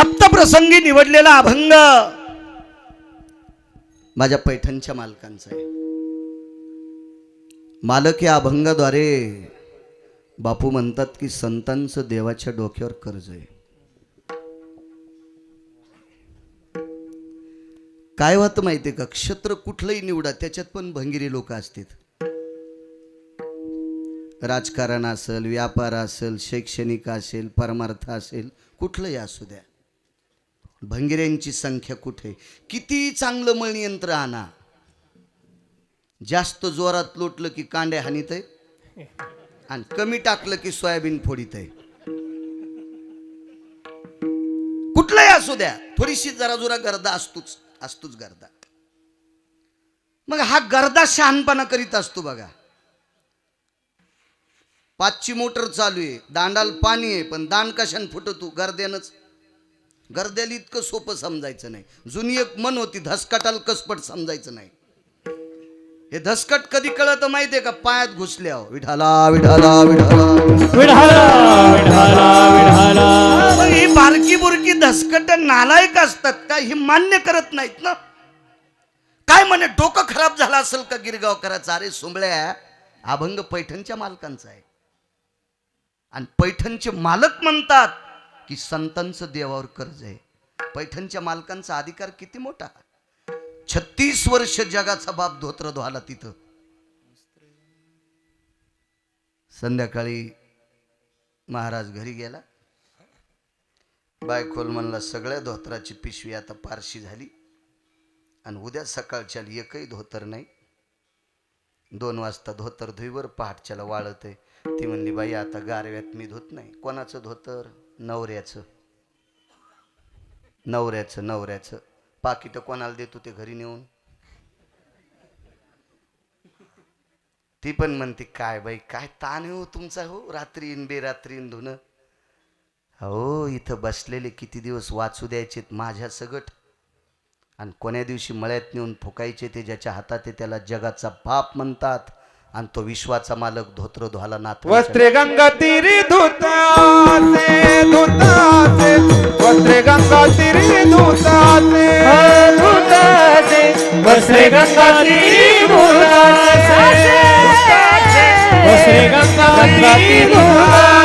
प्राप्त प्रसंगी निवडलेला अभंग माझ्या पैठणच्या मालकांचा आहे. मालक या अभंगाद्वारे बापू म्हणतात की संतांचं देवाच्या डोक्यावर कर्ज आहे. काय होतं माहितीये का? क्षेत्र कुठलंही निवडा त्याच्यात पण भंगिरी लोक असतात राजकारण असेल व्यापार असेल शैक्षणिक असेल परमार्थ असेल कुठलंही असू द्या. भंगिऱ्यांची संख्या कुठे? किती चांगलं मळयंत्र आणा. जास्त जोरात लोटलं की कांड्या हानीत आहे. आणि कमी टाकलं की सोयाबीन फोडीत आहे. कुठलंही असू द्या थोडीशी जरा जुरा गर्दा असतोच असतोच गर्दा. मग हा गर्दा शहाणपणा करीत असतो बघा. पाचची मोटर चालू आहे दांडाला पाणी आहे पण दांड कशाने फुटतो गर्द्यानंच. गर्द्याला इतकं सोपं समजायचं नाही. जुनी एक मन होती धसकटाला कसपट समजायचं नाही. हे धसकट कधी कळत माहितीये का? पायात घुसल्या विठाला विठाला विठाला विढाला मग ही बारकी बुरकी धसकट नालायक असतात का ही मान्य करत नाहीत ना. काय म्हणे डोकं खराब झालं असेल का गिरगावकराचा? अरे सुंबळ्या अभंग पैठणच्या मालकांचा आहे. आणि पैठणचे मालक म्हणतात की संतांचं देवावर कर्ज आहे. पैठणच्या मालकांचा अधिकार किती मोठा? छत्तीस वर्ष जगाचा बाप धोत्र धुवाला तिथं. संध्याकाळी महाराज घरी गेला. बायकोल म्हणला सगळ्या धोत्राची पिशवी आता पारशी झाली. आणि उद्या सकाळच्या एकही धोतर नाही. दोन वाजता धोतर धुईवर पहाटच्याला वाळत आहे ती म्हणली बाई आता गारव्यात मी धुत नाही. कोणाचं धोतर? नवऱ्याचं. नवऱ्याचं नवऱ्याचं. पाकिट कोणाला देतो ते घरी नेऊन? ती पण म्हणते काय बाई काय ताण हो तुमचा हो? रात्री रात्रीन बेरात्रीन धुणं. हो इथं बसलेले किती दिवस वाचू द्यायचेत माझ्या सगट. आणि कोण्या दिवशी मळ्यात नेऊन फुकायचे ते ज्याच्या हातात आहे त्याला जगाचा बाप म्हणतात. आणि तो विश्वाचा मालक धोत्र धुवाला नात वस्त्रे गंगा तीरी धुतासे धुतासे. वस्त्रे गंगा तीरी धुतासे. धुतासे. वस्त्रे गंगा तीरी धुतासे. वस्त्रे गंगा तीरी धुतासे.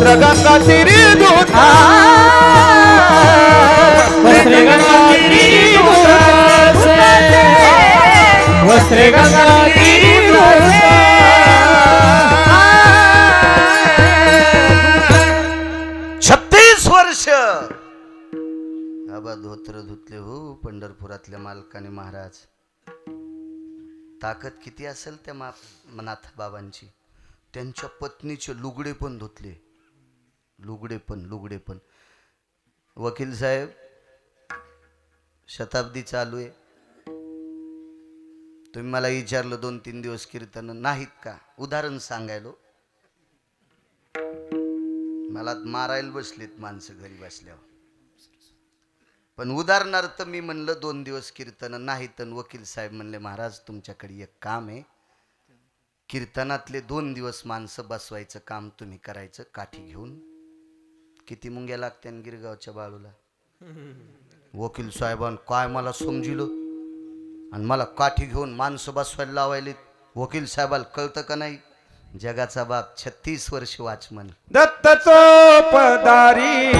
वस्त्र तिरी तिरी छत्तीस वर्ष. आबा धोत्र धुतले हो पंढरपुरातल्या मालकाने महाराज. ताकद किती असेल त्या मा बाबांची त्यांच्या पत्नीचे लुगडे पण धुतले. लुगडे पण लुगडे पण. वकील साहेब शताब्दी चालू आहे. तुम्ही मला विचारलं दोन तीन दिवस कीर्तन नाहीत का? उदाहरण सांगायलो. मला मारायला बसलीत माणसं घरी बसल्यावर. पण उदाहरणार्थ मी म्हणलं दोन दिवस कीर्तन नाही तर वकील साहेब म्हणले महाराज तुमच्याकडे एक काम आहे. कीर्तनातले दोन दिवस माणसं बसवायचं काम तुम्ही करायचं काठी घेऊन किती मुंग्या लागत्या गिरगावच्या बाळूला? वकील साहेबान काय मला समजिलं? आणि मला काठी घेऊन माणसं बसवायला लावायले वकील साहेबाला कळतं का नाही? जगाचा बाप छत्तीस वर्ष वाचमन. दत्त तो पदारी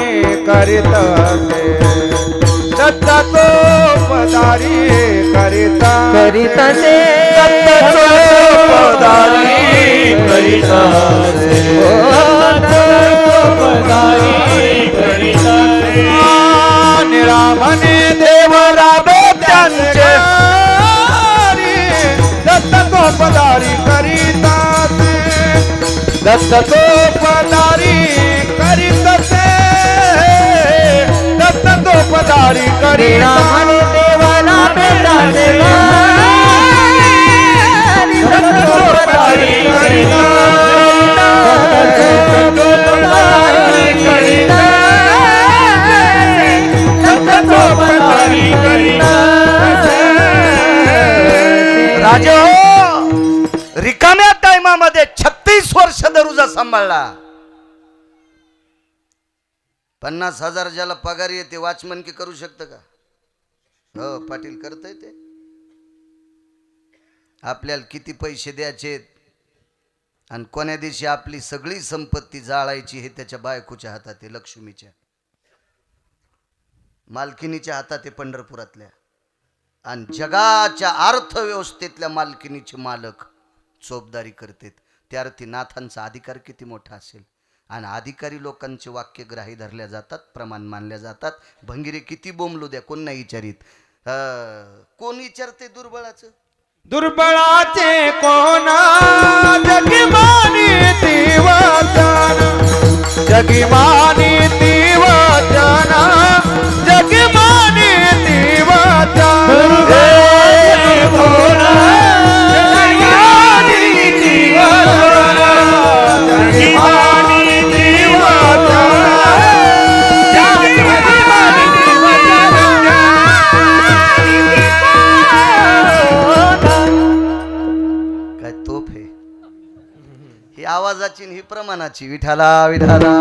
करीत असे. दत्त तो पदारी करीत करीत असे. दत्त तो पदारी करीत असे. दत्त तो पदारी करीत असे दत्त तो पदारी करीत देवाला दत्त तो पदारी करीत दत्त तो पदारी सांभाळला. पन्नास हजार ज्याला पगार येते वाचमन की करू शकतं का? हो पाटील करतय ते. आपल्याला किती पैसे द्यायचे आणि कोण्या दिवशी आपली सगळी संपत्ती जाळायची हे त्याच्या बायकोच्या हातात आहे लक्ष्मीच्या. मालकिनीच्या हातात आहे पंढरपुरातल्या. आणि जगाच्या अर्थव्यवस्थेतल्या मालकिनीचे मालक चोपदारी करतात. त्या अर्थी नाथांचा अधिकार किती मोठा असेल? आणि अधिकारी लोकांचे वाक्य ग्राही धरल्या जातात प्रमाण मानल्या जातात. भंगिरे किती बोंबलू द्या कोण नाही विचारित. कोण विचारते दुर्बळाचं? दुर्बळाचे कोण? जगिमानी जगिमानी ही ही प्रमाणाची. विठाला विठाला.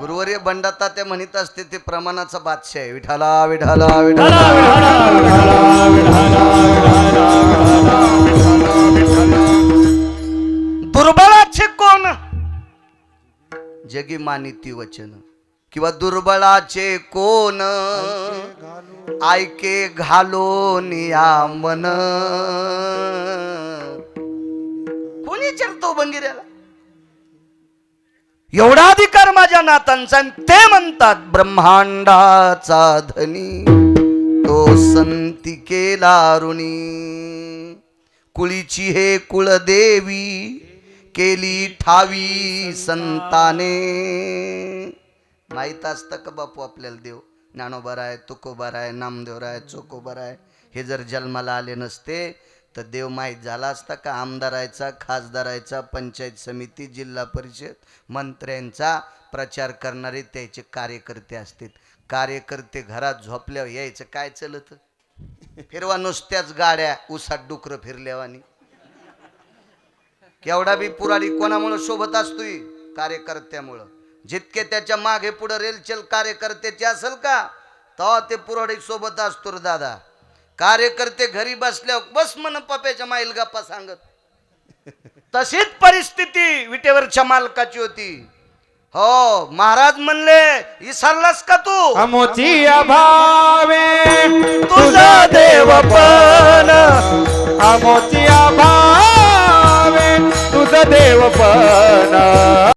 गुरुवर्य बंडाता ते म्हणत असते ते प्रमाणाचा बादशाह आहे. विठाला विठाला विठाला. दुर्बळाचे कोण? जगी मानिती वचन. किंवा दुर्बळाचे कोण? ऐके घालो निया मन. कोणी विचारतो बंगिऱ्याला एवढा अधिकार माझ्या नातांचा ते म्हणतात ब्रह्मांडाचा धनी तो संती केला ऋणी. कुळीची हे कुळदेवी केली ठावी संताने. माहीत असतं का बापू आपल्याला देव. ज्ञानोबार आहे तुकोबार आहे नामदेवर आहे चोकोबार आहे हे जर जन्माला आले नसते तर देव माहीत झाला असता का आमदारायचा खासदारायचा पंचायत समिती जिल्हा परिषद मंत्र्यांचा प्रचार करणारे त्याचे कार्यकर्ते असतील. कार्यकर्ते घरात झोपल्यावर यायचं काय चलत? फिरवा नुसत्याच गाड्या उसात डुकरं फिरल्यावानी. केवढा बी पुराडी कोणामुळं शोभत असतोय? कार्यकर्त्यामुळं. जितके त्याच्यामागे पुढे रेलचेल कार्यकर्त्याचे असेल का? तेव्हा ते पुरवडी सोबत असतो रे दादा. कार्यकर्ते घरी बसल्यावर बस म्हण पप्याच्या माईल गप्पा सांगत. तशीच परिस्थिती विटेवरच्या मालकाची होती. हो महाराज म्हणले इसरलास का तू? अमोची अभावे तुझा देव पण. अमोची अभावे तुझा देव पण.